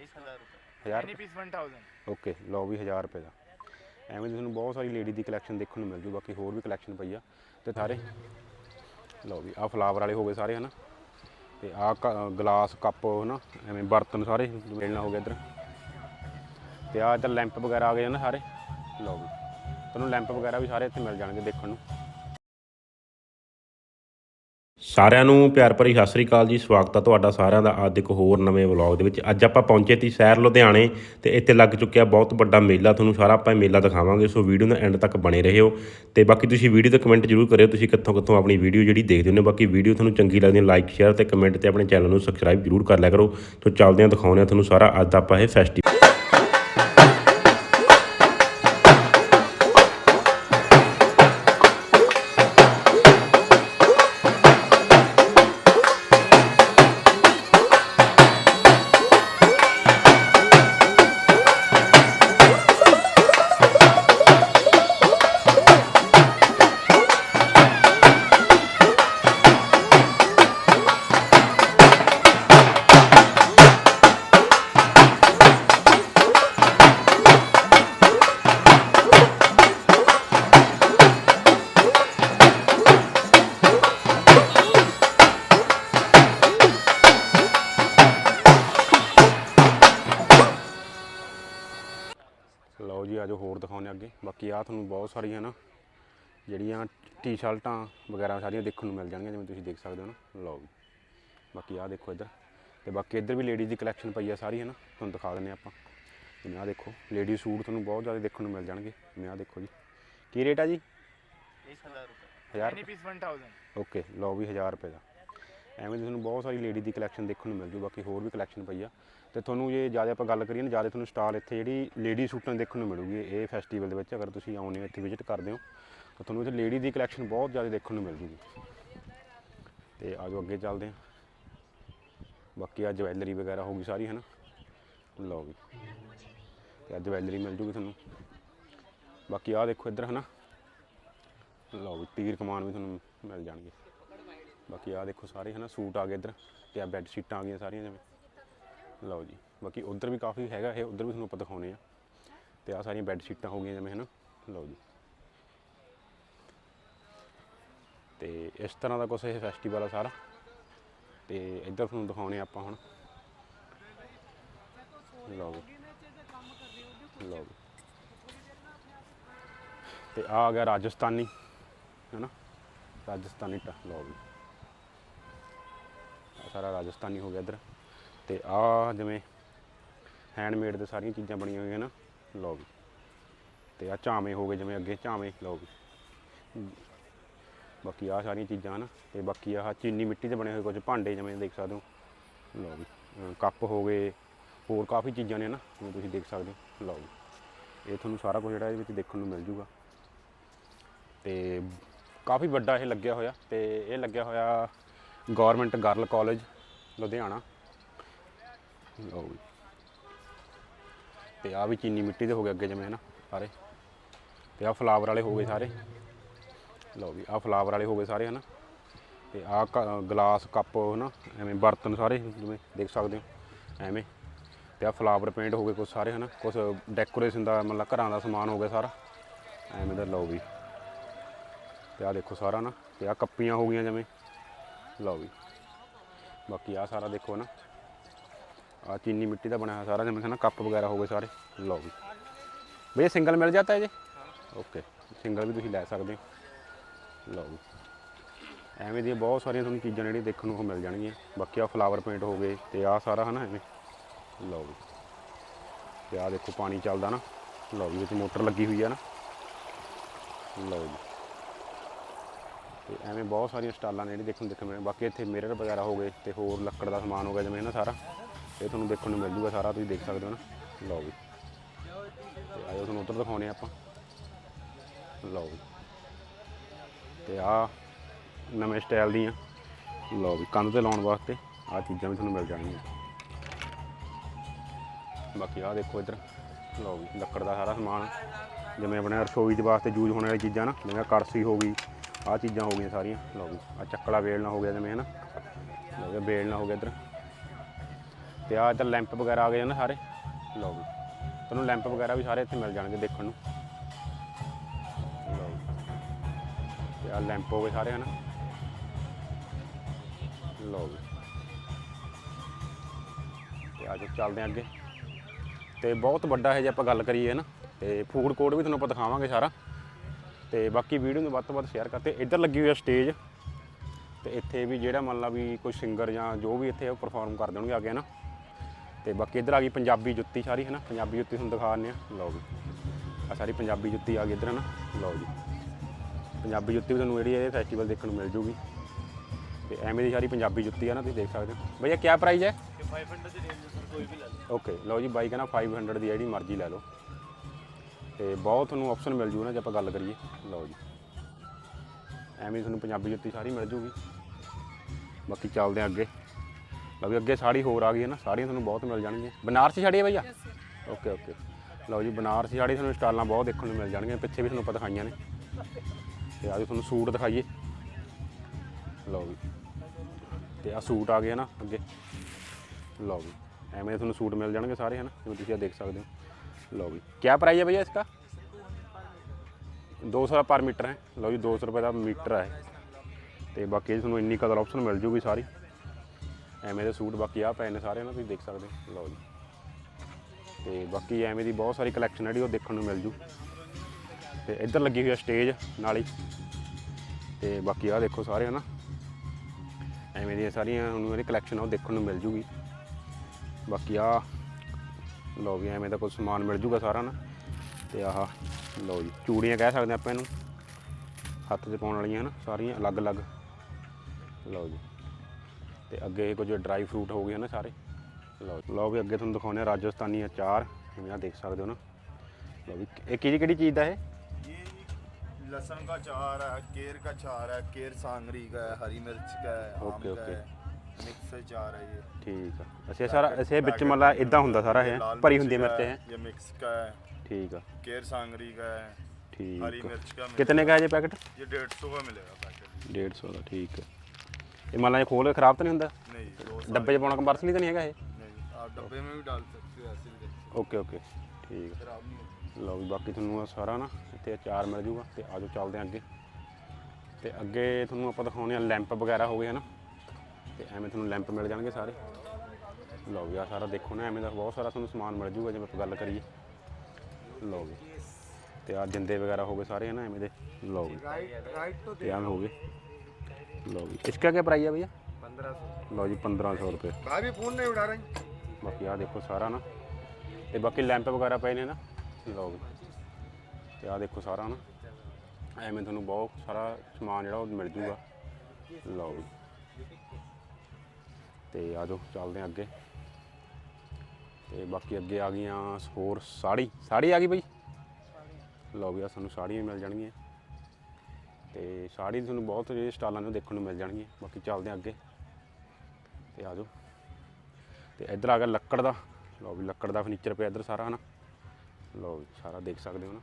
1000 Any piece 1000. Okay ਲਓ ਵੀ 1000 ਰੁਪਏ ਦਾ। ਐਵੇਂ ਦੀ ਤੁਹਾਨੂੰ ਬਹੁਤ ਸਾਰੀ ਲੇਡੀ ਦੀ ਕਲੈਕਸ਼ਨ ਦੇਖਣ ਨੂੰ ਮਿਲ ਜੂ ਬਾਕੀ ਹੋਰ ਵੀ ਕਲੈਕਸ਼ਨ ਪਈ ਆ। ਤੇ ਸਾਰੇ ਲਓ ਵੀ ਆ ਫਲਾਵਰ ਵਾਲੇ ਹੋ ਗਏ ਸਾਰੇ ਹਨਾ? ਤੇ ਆ ਗਲਾਸ ਕੱਪ ਹਨਾ? ਐਵੇਂ ਬਰਤਨ ਸਾਰੇ ਮਿਲਣਾ ਹੋ ਗਿਆ ਇੱਧਰ। ਤੇ ਆ ਇੱਧਰ ਲੈਂਪ ਵਗੈਰਾ ਆ ਗਏ ਨਾ ਸਾਰੇ। ਲਓ ਵੀ ਤੁਹਾਨੂੰ ਲੈਂਪ ਵਗੈਰਾ ਵੀ ਸਾਰੇ ਇੱਥੇ ਮਿਲ ਜਾਣਗੇ ਦੇਖਣ ਨੂੰ। ਸਾਰਿਆਂ ਨੂੰ ਪਿਆਰ ਭਰੀ ਸਤਿ ਸ੍ਰੀ ਅਕਾਲ ਜੀ। ਸਵਾਗਤ ਹੈ ਤੁਹਾਡਾ ਸਾਰਿਆਂ ਦਾ ਅੱਜ ਇੱਕ ਹੋਰ ਨਵੇਂ ਵਲੌਗ ਦੇ ਵਿੱਚ। ਅੱਜ ਆਪਾਂ ਪਹੁੰਚੇ ਤੀ ਸ਼ਹਿਰ ਲੁਧਿਆਣੇ ਤੇ ਇੱਥੇ ਲੱਗ ਚੁੱਕਿਆ ਬਹੁਤ ਵੱਡਾ ਮੇਲਾ। ਤੁਹਾਨੂੰ ਸਾਰਾ ਆਪਾਂ ਇਹ ਮੇਲਾ ਦਿਖਾਵਾਂਗੇ, ਸੋ ਵੀਡੀਓ ਨੂੰ ਐਂਡ ਤੱਕ ਬਣੇ ਰਹਿਓ ਤੇ ਬਾਕੀ ਤੁਸੀਂ ਵੀਡੀਓ ਤੇ ਕਮੈਂਟ ਜ਼ਰੂਰ ਕਰਿਓ, ਤੁਸੀਂ ਕਿੱਥੋਂ ਕਿੱਥੋਂ ਆਪਣੀ ਵੀਡੀਓ ਜਿਹੜੀ ਦੇਖਦੇ ਹੋ। ਬਾਕੀ ਵੀਡੀਓ ਤੁਹਾਨੂੰ ਚੰਗੀ ਲੱਗਦੀ ਹੈ ਲਾਈਕ ਸ਼ੇਅਰ ਤੇ ਕਮੈਂਟ ਤੇ ਆਪਣੇ ਚੈਨਲ ਨੂੰ ਸਬਸਕ੍ਰਾਈਬ ਜ਼ਰੂਰ ਕਰ ਲਿਆ ਕਰੋ। ਸੋ ਚੱਲਦੇ ਹਾਂ, ਦਿਖਾਉਂਦੇ ਹਾਂ ਤੁਹਾਨੂੰ ਸਾਰਾ ਅੱਜ ਦਾ ਆਪਾਂ ਇਹ ਫੈਸਟੀਵਲ ਦਿਖਾਉਂਦੇ ਅੱਗੇ। ਬਾਕੀ ਆ ਤੁਹਾਨੂੰ ਬਹੁਤ ਸਾਰੀਆਂ ਨਾ ਜਿਹੜੀਆਂ ਟੀ-ਸ਼ਰਟਾਂ ਵਗੈਰਾ ਸਾਰੀਆਂ ਦੇਖਣ ਨੂੰ ਮਿਲ ਜਾਣਗੀਆਂ ਜਿਵੇਂ ਤੁਸੀਂ ਦੇਖ ਸਕਦੇ ਹੋ ਨਾ। ਲਓ ਜੀ ਬਾਕੀ ਆ ਦੇਖੋ ਇੱਧਰ। ਤੇ ਬਾਕੀ ਇੱਧਰ ਵੀ ਲੇਡੀਜ਼ ਦੀ ਕਲੈਕਸ਼ਨ ਪਈ ਆ ਸਾਰੀ ਹੈ ਨਾ। ਤੁਹਾਨੂੰ ਦਿਖਾ ਦਿੰਦੇ ਆਪਾਂ। ਜਿਵੇਂ ਆ ਦੇਖੋ ਲੇਡੀ ਸੂਟ ਤੁਹਾਨੂੰ ਬਹੁਤ ਜ਼ਿਆਦਾ ਦੇਖਣ ਨੂੰ ਮਿਲ ਜਾਣਗੇ। ਜਿਵੇਂ ਆ ਦੇਖੋ ਜੀ। ਕੀ ਰੇਟ ਆ ਜੀ? 1000 Any piece 1000. ਓਕੇ ਲਓ ਵੀ 1000 ਰੁਪਏ ਦਾ। ਐਵੇਂ ਦੀ ਤੁਹਾਨੂੰ ਬਹੁਤ ਸਾਰੀ ਲੇਡੀ ਦੀ ਕਲੈਕਸ਼ਨ ਦੇਖਣ ਨੂੰ ਮਿਲ ਜੂ ਬਾਕੀ ਹੋਰ ਵੀ ਕਲੈਕਸ਼ਨ ਪਈ ਆ। ਤੇ ਤੁਹਾਨੂੰ ਜੇ ਜ਼ਿਆਦਾ ਆਪਾਂ ਗੱਲ ਕਰੀਏ ਨਾ, ਜ਼ਿਆਦਾ ਤੁਹਾਨੂੰ ਸਟਾਲ ਇੱਥੇ ਜਿਹੜੀ ਲੇਡੀ ਸੂਟਾਂ ਦੇਖਣ ਨੂੰ ਮਿਲੂਗੀ, ਇਹ ਫੈਸਟੀਵਲ ਦੇ ਵਿੱਚ ਅਗਰ ਤੁਸੀਂ ਆਉਂਦੇ ਹੋ, ਇੱਥੇ ਵਿਜ਼ਿਟ ਕਰਦੇ ਹੋ, ਤਾਂ ਤੁਹਾਨੂੰ ਇੱਥੇ ਲੇਡੀ ਦੀ ਕਲੈਕਸ਼ਨ ਬਹੁਤ ਜ਼ਿਆਦਾ ਦੇਖਣ ਨੂੰ ਮਿਲ ਜੂਗੀ ਤੇ ਆਜੋ ਅੱਗੇ ਚੱਲਦੇ ਹਾਂ। ਬਾਕੀ ਆ ਜਵੈਲਰੀ ਵਗੈਰਾ ਹੋਊਗੀ ਸਾਰੀ ਹੈ ਨਾ ਲਓ ਵੀ ਤੇ ਆ ਜਵੈਲਰੀ ਮਿਲ ਜੂਗੀ ਤੁਹਾਨੂੰ। ਬਾਕੀ ਆ ਦੇਖੋ ਇੱਧਰ ਹੈ ਨਾ ਲਓ ਵੀ ਤੀਰ ਕਮਾਨ ਵੀ ਤੁਹਾਨੂੰ ਮਿਲ ਜਾਣਗੇ। ਬਾਕੀ ਆ ਦੇਖੋ ਸਾਰੇ ਹਨਾ, ਸੂਟ ਆ ਗਏ ਇੱਧਰ ਤੇ ਆ ਬੈੱਡ ਸ਼ੀਟਾਂ ਆ ਗਈਆਂ ਸਾਰੀਆਂ ਜਿਵੇਂ। ਲਓ ਜੀ, ਬਾਕੀ ਉਧਰ ਵੀ ਕਾਫੀ ਹੈਗਾ ਇਹ, ਉਧਰ ਵੀ ਤੁਹਾਨੂੰ ਆਪਾਂ ਦਿਖਾਉਣੇ ਆ। ਤੇ ਆ ਸਾਰੀਆਂ ਬੈੱਡ ਸ਼ੀਟਾਂ ਹੋ ਗਈਆਂ ਜਿਵੇਂ ਹਨਾ। ਲਓ ਜੀ। ਤੇ ਇਸ ਤਰ੍ਹਾਂ ਦਾ ਕੁਛ ਇਹ ਫੈਸਟੀਵਲ ਆ ਸਾਰਾ। ਤੇ ਇੱਧਰ ਤੁਹਾਨੂੰ ਦਿਖਾਉਣੇ ਆ ਆਪਾਂ ਹੁਣ। ਲਓ ਜੀ। ਲਓ ਜੀ। ਤੇ ਆ ਆ ਗਿਆ ਰਾਜਸਥਾਨੀ, ਹੈਨਾ। ਰਾਜਸਥਾਨੀ ਟਾ, ਲਓ ਵੀ ਸਾਰਾ ਰਾਜਸਥਾਨੀ ਹੋ ਗਿਆ ਇੱਧਰ। ਤੇ ਆ ਜਿਵੇਂ ਹੈਂਡਮੇਡ ਦੇ ਸਾਰੀਆਂ ਚੀਜ਼ਾਂ ਬਣੀਆਂ ਹੋਈਆਂ ਨਾ, ਲਓ ਵੀ। ਤੇ ਆ ਝਾਵੇਂ ਹੋ ਗਏ ਜਿਵੇਂ ਅੱਗੇ ਝਾਵੇਂ, ਲਓ ਵੀ। ਬਾਕੀ ਆ ਸਾਰੀਆਂ ਚੀਜ਼ਾਂ ਹਨ ਤੇ ਬਾਕੀ ਆਹ ਚੀਨੀ ਮਿੱਟੀ ਦੇ ਬਣੇ ਹੋਏ ਕੁਝ ਭਾਂਡੇ ਜਿਵੇਂ ਦੇਖ ਸਕਦੇ ਹੋ, ਲਓ ਵੀ। ਕੱਪ ਹੋ ਗਏ, ਹੋਰ ਕਾਫੀ ਚੀਜ਼ਾਂ ਨੇ ਨਾ, ਜਿਵੇਂ ਤੁਸੀਂ ਦੇਖ ਸਕਦੇ ਹੋ, ਲਓ ਇਹ ਤੁਹਾਨੂੰ ਸਾਰਾ ਕੁਝ ਜਿਹੜਾ ਇਹਦੇ ਵਿੱਚ ਦੇਖਣ ਨੂੰ ਮਿਲ ਜੂਗਾ। ਤੇ ਕਾਫੀ ਵੱਡਾ ਇਹ ਲੱਗਿਆ ਹੋਇਆ, ਤੇ ਇਹ ਲੱਗਿਆ ਹੋਇਆ ਗਵਰਨਮੈਂਟ ਗਰਲ ਕਾਲਜ, ਲੁਧਿਆਣਾ। ਲਓ ਵੀ। ਤੇ ਆ ਵੀ ਚੀਨੀ ਮਿੱਟੀ ਦੇ ਹੋ ਗਏ ਅੱਗੇ ਜਿਵੇਂ ਹੈ ਨਾ ਸਾਰੇ। ਤੇ ਆ ਫਲਾਵਰ ਵਾਲੇ ਹੋ ਗਏ ਸਾਰੇ। ਲਓ ਵੀ ਆ ਫਲਾਵਰ ਵਾਲੇ ਹੋ ਗਏ ਸਾਰੇ, ਹਨਾ। ਤੇ ਆ ਗਲਾਸ ਕੱਪ, ਹਨਾ, ਐਵੇਂ ਬਰਤਨ ਸਾਰੇ ਜਿਵੇਂ ਦੇਖ ਸਕਦੇ ਹੋ, ਐਵੇਂ। ਤੇ ਆ ਫਲਾਵਰ ਪੇਂਟ ਹੋ ਗਏ ਕੁਝ ਸਾਰੇ, ਹਨਾ। ਕੁਝ ਡੈਕੋਰੇਸ਼ਨ ਦਾ, ਮਤਲਬ ਘਰਾਂ ਦਾ ਸਮਾਨ ਹੋ ਗਿਆ ਸਾਰਾ। ਐਵੇਂ ਦਾ, ਲਓ ਵੀ। ਤੇ ਆ ਦੇਖੋ ਸਾਰਾ ਨਾ ਤੇ ਆ ਕੱਪੀਆਂ ਹੋ ਗਈਆਂ ਜਿਵੇਂ ਲਓ ਵੀ। ਬਾਕੀ ਆ ਸਾਰਾ ਦੇਖੋ ਨਾ। ਆ ਚੀਨੀ ਮਿੱਟੀ ਦਾ ਬਣਿਆ ਹੋਇਆ ਸਾਰਾ, ਜਿਵੇਂ ਨਾ ਕੱਪ ਵਗੈਰਾ ਹੋ ਗਏ ਸਾਰੇ। ਲਓ ਵੀ। ਬਈ ਸਿੰਗਲ ਮਿਲ ਜਾਂਦਾ ਹੈ ਜੀ? ਓਕੇ ਸਿੰਗਲ ਵੀ ਤੁਸੀਂ ਲੈ ਸਕਦੇ ਹੋ। ਲਓ ਵੀ। ਐਵੇਂ ਦੀਆਂ ਬਹੁਤ ਸਾਰੀਆਂ ਤੁਹਾਨੂੰ ਚੀਜ਼ਾਂ ਜਿਹੜੀਆਂ ਦੇਖਣ ਨੂੰ ਉਹ ਮਿਲ ਜਾਣਗੀਆਂ। ਬਾਕੀ ਆ ਫਲਾਵਰ ਪੇਂਟ ਹੋ ਗਏ ਤੇ ਆ ਸਾਰਾ ਹਨਾ ਐਵੇਂ ਲਓ ਵੀ। ਤੇ ਆ ਦੇਖੋ ਪਾਣੀ ਚੱਲਦਾ ਨਾ। ਲਓ ਵੀ ਵਿੱਚ ਮੋਟਰ ਲੱਗੀ ਹੋਈ ਆ ਨਾ। ਲਓ ਜੀ ਤੇ ਐਵੇਂ ਬਹੁਤ ਸਾਰੀਆਂ ਸਟਾਲਾਂ ਨੇ ਜਿਹੜੀ ਦੇਖਣ ਨੂੰ ਦੇਖਣ ਨੂੰ ਮਿਲਣ ਬਾਕੀ ਇੱਥੇ ਮਿਰਰ ਵਗੈਰਾ ਹੋ ਗਏ ਤੇ ਹੋਰ ਲੱਕੜ ਦਾ ਸਮਾਨ ਹੋ ਗਿਆ, ਜਿਵੇਂ ਨਾ ਸਾਰਾ। ਇਹ ਤੁਹਾਨੂੰ ਦੇਖਣ ਨੂੰ ਮਿਲ ਜੂਗਾ ਸਾਰਾ, ਤੁਸੀਂ ਦੇਖ ਸਕਦੇ ਹੋ ਨਾ। ਲਓ ਵੀ। ਤੇ ਆਇਓ, ਤੁਹਾਨੂੰ ਉੱਧਰ ਦਿਖਾਉਣੇ ਆਪਾਂ। ਲਓ ਵੀ। ਤੇ ਆ ਨਵੇਂ ਸਟਾਈਲ ਦੀਆਂ। ਲਓ ਵੀ, ਕੰਧ ਤੇ ਲਾਉਣ ਵਾਸਤੇ ਆ ਚੀਜ਼ਾਂ ਵੀ ਤੁਹਾਨੂੰ ਮਿਲ ਜਾਣਗੀਆਂ। ਬਾਕੀ ਆ ਦੇਖੋ ਇੱਧਰ। ਲਓ ਵੀ, ਲੱਕੜ ਦਾ ਸਾਰਾ ਸਮਾਨ। ਜਿਵੇਂ ਆਪਣੇ ਰਸੋਈ ਦੇ ਵਾਸਤੇ ਯੂਜ਼ ਹੋਣ ਵਾਲੀ ਚੀਜ਼ਾਂ ਨਾ, ਜਿਵੇਂ ਕੜਛੀ ਹੋ ਗਈ ਆ ਚੀਜ਼ਾਂ ਹੋ ਗਈਆਂ ਸਾਰੀਆਂ। ਲਓ ਵੀ ਆ ਚੱਕਲਾ ਵੇਲਣਾ ਹੋ ਗਿਆ ਜਿਵੇਂ, ਹਨਾ? ਲਓ ਵੀ ਵੇਲਣਾ ਹੋ ਗਿਆ ਇੱਧਰ। ਤੇ ਆ ਇੱਧਰ ਲੈਂਪ ਵਗੈਰਾ ਆ ਗਏ ਨਾ ਸਾਰੇ। ਲਓ ਵੀ ਤੁਹਾਨੂੰ ਲੈਂਪ ਵਗੈਰਾ ਵੀ ਸਾਰੇ ਇੱਥੇ ਮਿਲ ਜਾਣਗੇ ਦੇਖਣ ਨੂੰ। ਲਓ ਵੀ। ਤੇ ਆ ਲੈਂਪ ਹੋ ਗਏ ਸਾਰੇ, ਹਨ? ਲਓ ਵੀ, ਤੇ ਆਜੋ ਚੱਲਦੇ ਹਾਂ ਅੱਗੇ। ਤੇ ਬਹੁਤ ਵੱਡਾ ਹੈ ਜੇ ਆਪਾਂ ਗੱਲ ਕਰੀਏ ਨਾ ਤੇ ਫੂਡ ਕੋਰਟ ਵੀ ਤੁਹਾਨੂੰ ਆਪਾਂ ਦਿਖਾਵਾਂਗੇ ਸਾਰਾ। ਤੇ ਬਾਕੀ ਵੀਡੀਓ ਨੂੰ ਵੱਧ ਤੋਂ ਵੱਧ ਸ਼ੇਅਰ ਕਰਤੇ ਇੱਧਰ ਲੱਗੀ ਹੋਈ ਹੈ ਸਟੇਜ ਤੇ ਇੱਥੇ ਵੀ ਜਿਹੜਾ ਮੰਨ ਲਾ ਵੀ ਕੋਈ ਸਿੰਗਰ ਜਾਂ ਜੋ ਵੀ ਇੱਥੇ ਉਹ ਪਰਫਾਰਮ ਕਰ ਦੇਣਗੇ ਅੱਗੇ ਨਾ ਤੇ ਬਾਕੀ ਇੱਧਰ ਆ ਗਈ ਪੰਜਾਬੀ ਜੁੱਤੀ ਸਾਰੀ ਹੈ ਨਾ ਪੰਜਾਬੀ ਜੁੱਤੀ ਤੁਹਾਨੂੰ ਦਿਖਾ ਦਿੰਦੇ ਆ ਲਓ ਵੀ ਆ ਸਾਰੀ ਪੰਜਾਬੀ ਜੁੱਤੀ ਆ ਗਈ ਇੱਧਰ ਹੈ ਨਾ ਲਓ ਜੀ। ਪੰਜਾਬੀ ਜੁੱਤੀ ਵੀ ਤੁਹਾਨੂੰ ਜਿਹੜੀ ਇਹ ਫੈਸਟੀਵਲ ਦੇਖਣ ਨੂੰ ਮਿਲ ਜੂਗੀ। ਤੇ ਐਵੇਂ ਦੀ ਸਾਰੀ ਪੰਜਾਬੀ ਜੁੱਤੀ ਆ ਨਾ ਤੁਸੀਂ ਦੇਖ ਸਕਦੇ ਹੋ। ਭਈਆ ਕੀ ਪ੍ਰਾਈਸ ਹੈ? 500 ਦੀ ਰੇਂਜ ਸਰ ਕੋਈ ਵੀ ਲੈ ਲਓ। ਓਕੇ ਲਓ ਜੀ ਬਾਈ ਕਹਿੰਦਾ 500 ਦੀ ਜਿਹੜੀ ਮਰਜ਼ੀ ਲੈ ਲਓ। ਤੇ ਬਹੁਤ ਤੁਹਾਨੂੰ ਆਪਸ਼ਨ ਮਿਲ ਜੂ ਨਾ ਜੇ ਆਪਾਂ ਗੱਲ ਕਰੀਏ। ਲਓ ਜੀ। ਐਵੇਂ ਤੁਹਾਨੂੰ ਪੰਜਾਬੀ ਜੁੱਤੀ ਸਾਰੀ ਮਿਲ ਜੂਗੀ। ਬਾਕੀ ਚੱਲਦੇ ਹਾਂ ਅੱਗੇ। ਲਓ ਵੀ ਅੱਗੇ ਸਾੜੀ ਹੋਰ ਆ ਗਈ ਹੈ ਨਾ ਸਾੜੀਆਂ ਤੁਹਾਨੂੰ ਬਹੁਤ ਮਿਲ ਜਾਣਗੀਆਂ। ਬਨਾਰਸੀ ਸਾੜੀ ਹੈ ਭਈਆ ਓਕੇ ਓਕੇ ਲਓ ਜੀ ਬਨਾਰਸੀ ਸਾੜੀ ਤੁਹਾਨੂੰ ਸਟਾਲਾਂ ਬਹੁਤ ਦੇਖਣ ਨੂੰ ਮਿਲ ਜਾਣਗੀਆਂ। ਪਿੱਛੇ ਵੀ ਤੁਹਾਨੂੰ ਆਪਾਂ ਦਿਖਾਈਆਂ ਨੇ। ਤੇ ਆਜੋ ਤੁਹਾਨੂੰ ਸੂਟ ਦਿਖਾਈਏ। ਲਓ ਵੀ। ਤੇ ਆ ਸੂਟ ਆ ਗਏ ਨਾ ਅੱਗੇ। ਲਓ ਵੀ। ਐਵੇਂ ਤੁਹਾਨੂੰ ਸੂਟ ਮਿਲ ਜਾਣਗੇ ਸਾਰੇ ਹਨ? ਜਿਵੇਂ ਤੁਸੀਂ ਆ ਦੇਖ ਸਕਦੇ ਹੋ। ਲਓ ਵੀ ਕੀ ਪ੍ਰਾਈਸ ਹੈ ਭਈਆ ਇਸका 200 ਪਰ ਮੀਟਰ ਹੈ ਲਓ ਜੀ 200 ਰੁਪਏ ਦਾ ਮੀਟਰ ਹੈ ਤੇ ਬਾਕੀ ਤੁਹਾਨੂੰ ਇੰਨੀ ਕਦਰ ਆਪਸ਼ਨ ਮਿਲ ਜੂਗੀ ਸਾਰੀ ਐਵੇਂ ਦੇ ਸੂਟ ਬਾਕੀ ਆ ਪਏ ਨੇ ਸਾਰੇ ਨਾ ਤੁਸੀਂ ਦੇਖ ਸਕਦੇ ਲਓ ਜੀ ਤੇ ਬਾਕੀ ਐਵੇਂ ਦੀ ਬਹੁਤ ਸਾਰੀ ਕਲੈਕਸ਼ਨ ਜਿਹੜੀ ਉਹ ਦੇਖਣ ਨੂੰ ਮਿਲ ਜੂ ਤੇ ਇੱਧਰ ਲੱਗੀ ਹੋਈ ਆ ਸਟੇਜ ਨਾਲ ਹੀ ਤੇ ਬਾਕੀ ਆ ਦੇਖੋ ਸਾਰੇ ਹਨਾ ਐਵੇਂ ਦੀਆਂ ਸਾਰੀਆਂ ਤੁਹਾਨੂੰ ਜਿਹੜੀ ਕਲੈਕਸ਼ਨ ਆ ਉਹ ਦੇਖਣ ਨੂੰ ਮਿਲ ਜੂਗੀ ਬਾਕੀ ਆ ਲਓ ਵੀ ਐਵੇਂ ਦਾ ਕੋਈ ਸਮਾਨ ਮਿਲ ਜੂਗਾ ਸਾਰਾ ਨਾ ਤੇ ਆਹ ਲਓ ਜੀ ਚੂੜੀਆਂ ਕਹਿ ਸਕਦੇ ਆਪਾਂ ਇਹਨੂੰ ਹੱਥ 'ਚ ਪਾਉਣ ਵਾਲੀਆਂ ਨਾ ਸਾਰੀਆਂ ਅਲੱਗ-ਅਲੱਗ ਲਓ ਜੀ ਤੇ ਅੱਗੇ ਕੁਝ ਡਰਾਈ ਫਰੂਟ ਹੋ ਗਏ ਨਾ ਸਾਰੇ ਲਓ ਜੀ। ਲਓ ਵੀ ਅੱਗੇ ਤੁਹਾਨੂੰ ਦਿਖਾਉਂਦੇ ਆ ਰਾਜਸਥਾਨੀ ਅਚਾਰ ਜਿਵੇਂ ਆ ਦੇਖ ਸਕਦੇ ਹੋ ਨਾ ਲਓ ਵੀ ਇਹ ਕਿਹੜੀ ਕਿਹੜੀ ਚੀਜ਼ ਦਾ ਇਹ ये लहसुन का चार है केर का चार है केर सांगरी का है हरी मिर्च का है आम ओके, का ओके। है मिक्स चार है ये ਠੀਕ ਆ ਅਸੀਂ ਇਹ ਸਾਰਾ ਅਸੀਂ ਇਹ ਵਿੱਚ ਮਤਲਬ ਇਦਾਂ ਹੁੰਦਾ ਸਾਰਾ ਇਹ लाल ਭਰੀ मिर्च ਹੁੰਦੀ ਹੈ का ਮਿਰਚ है, ਇਹ ये मिक्स का है ਠੀਕ ਆ केर सांगरी का है हरी ਠੀਕ ਆ मिर्च का ਕਿਤਨੇ का है ये पैकेट मिलेगा। ये डेढ़ सौ का मिलेगा पैकेट 150 ਦਾ ਠੀਕ ਹੈ ਇਹ ਮੰਨ ਲਾ ਇਹ ਖੋਲ ਕੇ ਖਰਾਬ ਤਾਂ ਨਹੀਂ ਹੁੰਦਾ नहीं दो साल ਡੱਬੇ 'ਚ ਪਾਉਣਾ ਕੰਪਰਸਲੀ ਤਾਂ ਨਹੀਂ ਹੈਗਾ ਇਹ नहीं आप डब्बे में भी डाल सकते हो ऐसे भी देख सकते ਓਕੇ ਓਕੇ ਠੀਕ हो। खराब नहीं होता ਹੈ ਲਓ ਵੀ ਬਾਕੀ ਤੁਹਾਨੂੰ ਆਹ ਸਾਰਾ ਨਾ ਇੱਥੇ ਅਚਾਰ ਮਿਲ ਜੂਗਾ ਤੇ ਆਜੋ ਚੱਲਦੇ ਹਾਂ ਅੱਗੇ ਤੇ ਅੱਗੇ ਤੁਹਾਨੂੰ ਆਪਾਂ ਦਿਖਾਉਂਦੇ ਆ ਲੈਂਪ ਵਗੈਰਾ ਹੋ ਗਏ ਹਨਾ ਤੇ ਐਵੇਂ ਤੁਹਾਨੂੰ ਲੈਂਪ ਮਿਲ ਜਾਣਗੇ ਸਾਰੇ ਲਓ ਵੀ ਆ ਸਾਰਾ ਦੇਖੋ ਨਾ ਐਵੇਂ ਦਾ ਬਹੁਤ ਸਾਰਾ ਤੁਹਾਨੂੰ ਸਮਾਨ ਮਿਲ ਜੂਗਾ ਜਿਵੇਂ ਆਪਾਂ ਗੱਲ ਕਰੀਏ ਲਓ ਵੀ ਤੇ ਆ ਜਿੰਦੇ ਵਗੈਰਾ ਹੋ ਗਏ ਸਾਰੇ ਹਨਾ ਐਵੇਂ ਦੇ ਲਓ ਵੀ राइट राइट तो ਤੇ ਐਵੇਂ ਹੋ ਗਏ ਲਓ ਵੀ ਇਸਕਾ ਕੀ ਪ੍ਰਾਈਸ ਹੈ ਭਈਆ पंद्रह सौ ਲਓ ਜੀ 1500 ਰੁਪਏ भाई भी फोन नहीं उठा रहे ਬਾਕੀ ਆ ਦੇਖੋ ਸਾਰਾ ਨਾ ਤੇ ਬਾਕੀ ਲੈਂਪ ਵਗੈਰਾ ਪਏ ਨੇ ਨਾ ਲਓ ਵੀ ਤੇ ਆ ਦੇਖੋ ਸਾਰਾ ਨਾ ਐਵੇਂ ਤੁਹਾਨੂੰ ਬਹੁਤ ਸਾਰਾ ਸਮਾਨ ਜਿਹੜਾ ਉਹ ਮਿਲ ਜੂਗਾ ਲਓ ਵੀ ਤੇ ਆ ਜਾਓ, ਚੱਲਦੇ ਹਾਂ ਅੱਗੇ। ਤੇ ਬਾਕੀ ਅੱਗੇ ਆ ਗਈਆਂ ਹੋਰ ਸਾੜੀ। ਸਾੜੀ ਆ ਗਈ ਬਈ? ਲਓ ਵੀ ਆ ਸਾਨੂੰ ਸਾੜੀਆਂ ਵੀ ਮਿਲ ਜਾਣਗੀਆਂ। ਤੇ ਸਾੜੀ ਤੁਹਾਨੂੰ ਬਹੁਤ ਜਿਹੜੇ ਸਟਾਲਾਂ ਨੇ ਦੇਖਣ ਨੂੰ ਮਿਲ ਜਾਣਗੀਆਂ। ਬਾਕੀ ਚੱਲਦੇ ਹਾਂ ਅੱਗੇ। ਤੇ ਆ ਜਾਓ। ਤੇ ਇੱਧਰ ਆ ਗਿਆ ਲੱਕੜ ਦਾ। ਲਓ ਵੀ ਲੱਕੜ ਦਾ ਫਰਨੀਚਰ ਪਿਆ ਇੱਧਰ ਸਾਰਾ, ਹਨਾ? ਲਓ ਵੀ ਸਾਰਾ ਦੇਖ ਸਕਦੇ ਹੋ ਨਾ?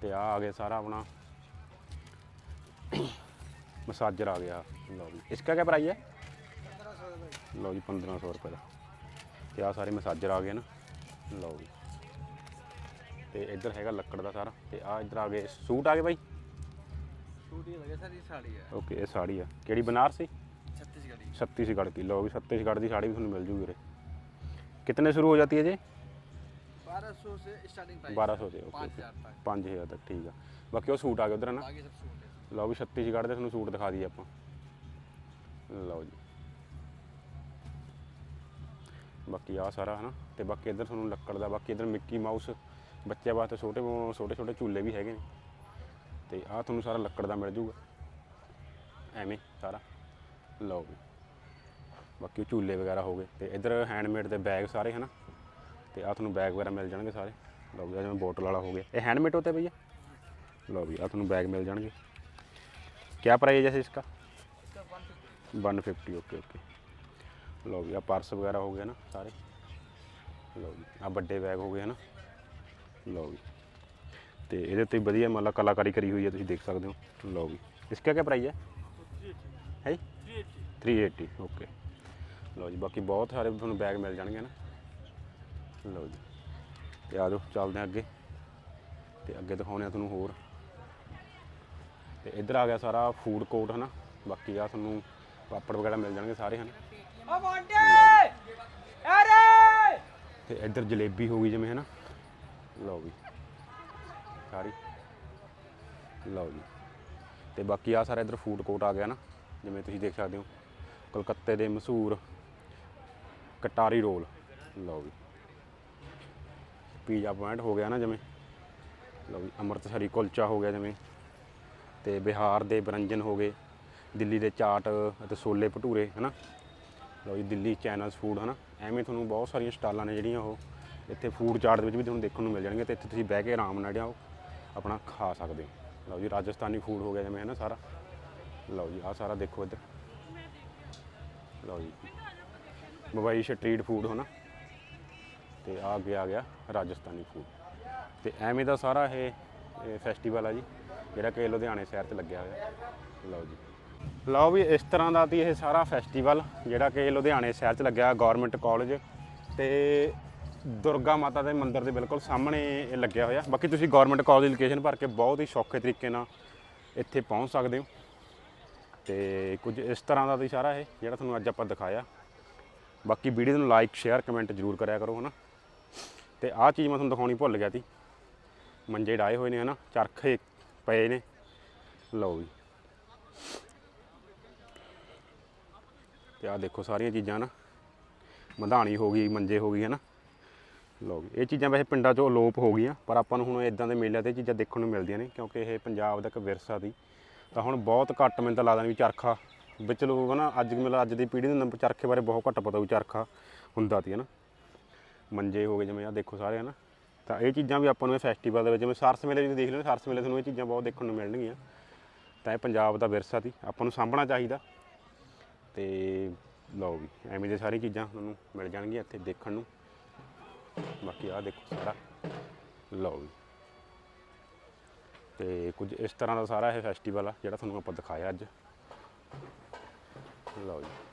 ਤੇ ਆ ਆ ਗਿਆ ਸਾਰਾ ਆਪਣਾ। ਮਸਾਜਰ ਆ ਗਿਆ। ਲਓ ਵੀ ਇਸਕਾ ਕੀ ਪ੍ਰਾਈਸ ਹੈ? ਲਓ ਜੀ 1500 ਰੁਪਏ ਦਾ ਤੇ ਆ ਸਾਰੇ ਮਸਾਜਰ ਆ ਗਏ ਨਾ ਲਓ ਵੀ ਤੇ ਇੱਧਰ ਹੈਗਾ ਲੱਕੜ ਦਾ ਸਾਰਾ ਤੇ ਆ ਇੱਧਰ ਆ ਗਏ ਸੂਟ ਆ ਗਏ ਬਾਈ टूटी लगे सर ये साड़ी है ਓਕੇ ਇਹ ਸਾੜੀ ਆ ਕਿਹੜੀ ਬਨਾਰਸੀ छत्तीसगढ़ी छत्तीसगढ़ की लो भी छत्तीसगढ़ की साड़ी भी ਤੁਹਾਨੂੰ ਮਿਲ ਜੂਗੀ ਰੇ कितने शुरू हो जाती है जी बारह सौ से स्टार्टिंग प्राइस 1200 से ओके पाँच हजार तक 5000 तक ठीक ਆ ਬਾਕੀ ਉਹ ਸੂਟ ਆ ਗਏ ਉਧਰ ਨਾ बाकी सब सूट है ਲਓ ਵੀ ਛੱਤੀਸਗੜ੍ਹ ਦੇ ਤੁਹਾਨੂੰ ਸੂਟ ਦਿਖਾ ਦਈਏ ਆਪਾਂ ਲਓ ਜੀ ਬਾਕੀ ਆ ਸਾਰਾ ਹਨਾ ਤੇ ਬਾਕੀ ਇੱਧਰ ਤੁਹਾਨੂੰ ਲੱਕੜ ਦਾ ਬਾਕੀ ਇੱਧਰ ਮਿੱਕੀ ਮਾਊਸ ਬੱਚਿਆਂ ਵਾਸਤੇ ਛੋਟੇ ਛੋਟੇ ਛੋਟੇ ਝੂਲੇ ਵੀ ਹੈਗੇ ਨੇ ਤੇ ਆ ਤੁਹਾਨੂੰ ਸਾਰਾ ਲੱਕੜ ਦਾ ਮਿਲ ਜੂਗਾ ਐਵੇਂ ਸਾਰਾ ਲਓ ਵੀ ਬਾਕੀ ਝੂਲੇ ਵਗੈਰਾ ਹੋ ਗਏ ਤੇ ਇੱਧਰ ਹੈਂਡਮੇਡ ਦੇ ਬੈਗ ਸਾਰੇ ਹਨਾ ਤੇ ਆ ਤੁਹਾਨੂੰ ਬੈਗ ਵਗੈਰਾ ਮਿਲ ਜਾਣਗੇ ਸਾਰੇ ਲਓ ਵੀ ਜਿਵੇਂ ਬੋਟਲ ਵਾਲਾ ਹੋ ਗਿਆ ਇਹ ਹੈਂਡਮੇਡ ਹੋਤੇ ਭਈਆ ਲਓ ਵੀ ਆ ਤੁਹਾਨੂੰ ਬੈਗ ਮਿਲ ਜਾਣਗੇ ਕਿਆ ਪ੍ਰਾਈਸ ਹੈ ਇਸ ਦਾ 150 150 ਓਕੇ ਓਕੇ ਲਓ ਜੀ ਆ ਪਰਸ ਵਗੈਰਾ ਹੋ ਗਿਆ ਨਾ ਸਾਰੇ। ਲਓ ਜੀ ਆ ਵੱਡੇ ਬੈਗ ਹੋ ਗਏ ਨਾ ਲਓ ਜੀ। ਤੇ ਇਹਦੇ ਉੱਤੇ ਵਧੀਆ ਮਤਲਬ ਕਲਾਕਾਰੀ ਕਰੀ ਹੋਈ ਹੈ, ਤੁਸੀਂ ਦੇਖ ਸਕਦੇ ਹੋ। ਲਓ ਜੀ। ਇਸ ਦਾ ਕੀ ਪ੍ਰਾਈਸ ਹੈ? ਹੈ 380 ਓਕੇ ਲਓ ਜੀ, ਬਾਕੀ ਬਹੁਤ ਸਾਰੇ ਤੁਹਾਨੂੰ ਬੈਗ ਮਿਲ ਜਾਣਗੇ ਨਾ ਲਓ ਜੀ। ਤੇ ਆ ਜਾਓ, ਚੱਲਦੇ ਆ ਅੱਗੇ। ਤੇ ਅੱਗੇ ਦਿਖਾਉਣੇ ਆ ਤੁਹਾਨੂੰ ਹੋਰ। ਤੇ ਇੱਧਰ ਆ ਗਿਆ ਸਾਰਾ ਫੂਡ ਕੋਰਟ ਹਨਾ। ਬਾਕੀ ਆ ਤੁਹਾਨੂੰ ਪਾਪੜ ਵਗੈਰਾ ਮਿਲ ਜਾਣਗੇ ਸਾਰੇ, ਹਨਾ। ਤੇ ਇੱਧਰ ਜਲੇਬੀ ਹੋ ਗਈ ਜਿਵੇਂ ਹੈ ਨਾ ਲਓ ਵੀ ਸਾਰੀ। ਲਓ ਜੀ। ਤੇ ਬਾਕੀ ਆ ਸਾਰਾ ਇੱਧਰ ਫੂਡ ਕੋਰਟ ਆ ਗਿਆ ਨਾ ਜਿਵੇਂ ਤੁਸੀਂ ਦੇਖ ਸਕਦੇ ਹੋ। ਕਲਕੱਤੇ ਦੇ ਮਸ਼ਹੂਰ ਕਟਾਰੀ ਰੋਲ। ਲਓ ਵੀ ਪੀਜ਼ਾ ਪੁਆਇੰਟ ਹੋ ਗਿਆ ਨਾ ਜਿਵੇਂ? ਲਓ ਵੀ ਅੰਮ੍ਰਿਤਸਰੀ ਕੁਲਚਾ ਹੋ ਗਿਆ ਜਿਵੇਂ। ਤੇ ਬਿਹਾਰ ਦੇ ਬਰੰਜਨ ਹੋ ਗਏ। ਦਿੱਲੀ ਦੇ ਚਾਟ ਅਤੇ ਛੋਲੇ ਭਟੂਰੇ, ਹਨਾ? ਲਓ ਜੀ, ਦਿੱਲੀ ਚੈਨਲਸ ਫੂਡ ਹਨਾ? ਐਵੇਂ ਤੁਹਾਨੂੰ ਬਹੁਤ ਸਾਰੀਆਂ ਸਟਾਲਾਂ ਨੇ ਜਿਹੜੀਆਂ ਉਹ ਇੱਥੇ ਫੂਡ ਚਾਰਟ ਦੇ ਵਿੱਚ ਵੀ ਤੁਹਾਨੂੰ ਦੇਖਣ ਨੂੰ ਮਿਲ ਜਾਣਗੀਆਂ ਤੇ ਇੱਥੇ ਤੁਸੀਂ ਬਹਿ ਕੇ ਆਰਾਮ ਨਾਲ ਜਿਹੜਾ ਆਪਣਾ ਖਾ ਸਕਦੇ ਹੋ। ਲਓ ਜੀ, ਰਾਜਸਥਾਨੀ ਫੂਡ ਹੋ ਗਿਆ ਜਿਵੇਂ ਹੈ ਨਾ ਸਾਰਾ? ਲਓ ਜੀ, ਆਹ ਸਾਰਾ ਦੇਖੋ ਇੱਧਰ। ਲਓ ਜੀ। ਮੁੰਬਈ ਸਟਰੀਟ ਫੂਡ ਹਨਾ? ਤੇ ਆ ਗਿਆ ਆ ਗਿਆ ਰਾਜਸਥਾਨੀ ਫੂਡ ਤੇ ਐਵੇਂ ਦਾ ਸਾਰਾ ਇਹ ਫੈਸਟੀਵਲ ਆ ਜੀ, ਜਿਹੜਾ ਕਿ ਲੁਧਿਆਣੇ ਸ਼ਹਿਰ 'ਚ ਲੱਗਿਆ ਹੋਇਆ। ਲਓ ਜੀ। ਲਓ ਵੀ ਇਸ ਤਰ੍ਹਾਂ ਦਾ ਤੀ ਇਹ ਸਾਰਾ ਫੈਸਟੀਵਲ ਜਿਹੜਾ ਕਿ ਲੁਧਿਆਣੇ ਸ਼ਹਿਰ 'ਚ ਲੱਗਿਆ ਗਵਰਨਮੈਂਟ ਕਾਲਜ ਤੇ ਦੁਰਗਾ ਮਾਤਾ ਦੇ ਮੰਦਿਰ ਦੇ ਬਿਲਕੁਲ ਸਾਹਮਣੇ ਇਹ ਲੱਗਿਆ ਹੋਇਆ। ਬਾਕੀ ਤੁਸੀਂ ਗਵਰਨਮੈਂਟ ਕਾਲਜ ਦੀ ਲੋਕੇਸ਼ਨ ਭਰ ਕੇ ਬਹੁਤ ਹੀ ਸੌਖੇ ਤਰੀਕੇ ਨਾਲ ਇੱਥੇ ਪਹੁੰਚ ਸਕਦੇ ਹੋ। ਤੇ ਕੁਝ ਇਸ ਤਰ੍ਹਾਂ ਦਾ ਤੀ ਸਾਰਾ ਇਹ ਜਿਹੜਾ ਤੁਹਾਨੂੰ ਅੱਜ ਆਪਾਂ ਦਿਖਾਇਆ। ਬਾਕੀ ਵੀਡੀਓ ਨੂੰ ਲਾਈਕ ਸ਼ੇਅਰ ਕਮੈਂਟ ਜ਼ਰੂਰ ਕਰਿਆ ਕਰੋ, ਹਨਾ। ਤੇ ਆਹ ਚੀਜ਼ ਮੈਂ ਤੁਹਾਨੂੰ ਦਿਖਾਉਣੀ ਭੁੱਲ ਗਿਆ ਸੀ। ਮੰਜੇ ਡਾਏ ਹੋਏ ਨੇ, ਹਨਾ। ਚਰਖੇ ਪਏ ਨੇ। ਲਓ ਵੀ। ਤੇ ਆਹ ਦੇਖੋ ਸਾਰੀਆਂ ਚੀਜ਼ਾਂ ਨਾ, ਮਧਾਣੀ ਹੋ ਗਈ, ਮੰਜੇ ਹੋ ਗਈ ਹੈ ਨਾ ਲੋ ਇਹ ਚੀਜ਼ਾਂ ਵੈਸੇ ਪਿੰਡਾਂ 'ਚੋਂ ਅਲੋਪ ਹੋ ਗਈਆਂ, ਪਰ ਆਪਾਂ ਨੂੰ ਹੁਣ ਇਦਾਂ ਦੇ ਮੇਲਿਆਂ ਤੇ ਚੀਜ਼ਾਂ ਦੇਖਣ ਨੂੰ ਮਿਲਦੀਆਂ ਨੇ, ਕਿਉਂਕਿ ਇਹ ਪੰਜਾਬ ਦਾ ਇੱਕ ਵਿਰਸਾ ਸੀ ਤਾਂ ਹੁਣ ਬਹੁਤ ਘੱਟ ਮੈਨੂੰ ਤਾਂ ਲੱਗਦਾ ਵੀ ਚਰਖਾ, ਵਿੱਚ ਲੋਕ ਨਾ ਅੱਜ ਮਤਲਬ ਅੱਜ ਦੀ ਪੀੜ੍ਹੀ ਨੂੰ ਚਰਖੇ ਬਾਰੇ ਬਹੁਤ ਘੱਟ ਪਤਾ ਵੀ ਚਰਖਾ ਹੁੰਦਾ ਸੀ ਹੈ ਨਾ ਮੰਜੇ ਹੋ ਗਏ, ਜਿਵੇਂ ਆ ਦੇਖੋ ਸਾਰੇ ਹੈ ਨਾ ਤਾਂ ਇਹ ਚੀਜ਼ਾਂ ਵੀ ਆਪਾਂ ਨੂੰ ਇਹ ਫੈਸਟੀਵਲ ਦੇ ਵਿੱਚ, ਜਿਵੇਂ ਸਰਸ ਮੇਲੇ ਵੀ ਦੇਖ ਲਓ, ਸਰਸ ਮੇਲੇ ਤੁਹਾਨੂੰ ਇਹ ਚੀਜ਼ਾਂ ਬਹੁਤ ਦੇਖਣ ਨੂੰ ਮਿਲਣਗੀਆਂ। ਤਾਂ ਇਹ ਪੰਜਾਬ ਦਾ ਵਿਰਸਾ ਸੀ, ਆਪਾਂ ਨੂੰ ਸਾਂਭਣਾ ਚਾਹੀਦਾ। ਤੇ ਲਓ ਵੀ, ਐਵੇਂ ਦੇ ਸਾਰੀ ਚੀਜ਼ਾਂ ਤੁਹਾਨੂੰ ਮਿਲ ਜਾਣਗੀਆਂ ਇੱਥੇ ਦੇਖਣ ਨੂੰ। ਬਾਕੀ ਆਹ ਦੇਖੋ ਸਾਰਾ। ਲਓ ਵੀ। ਤੇ ਕੁਝ ਇਸ ਤਰ੍ਹਾਂ ਦਾ ਸਾਰਾ ਇਹ ਫੈਸਟੀਵਲ ਆ ਜਿਹੜਾ ਤੁਹਾਨੂੰ ਆਪਾਂ ਦਿਖਾਇਆ ਅੱਜ। ਲਓ ਜੀ।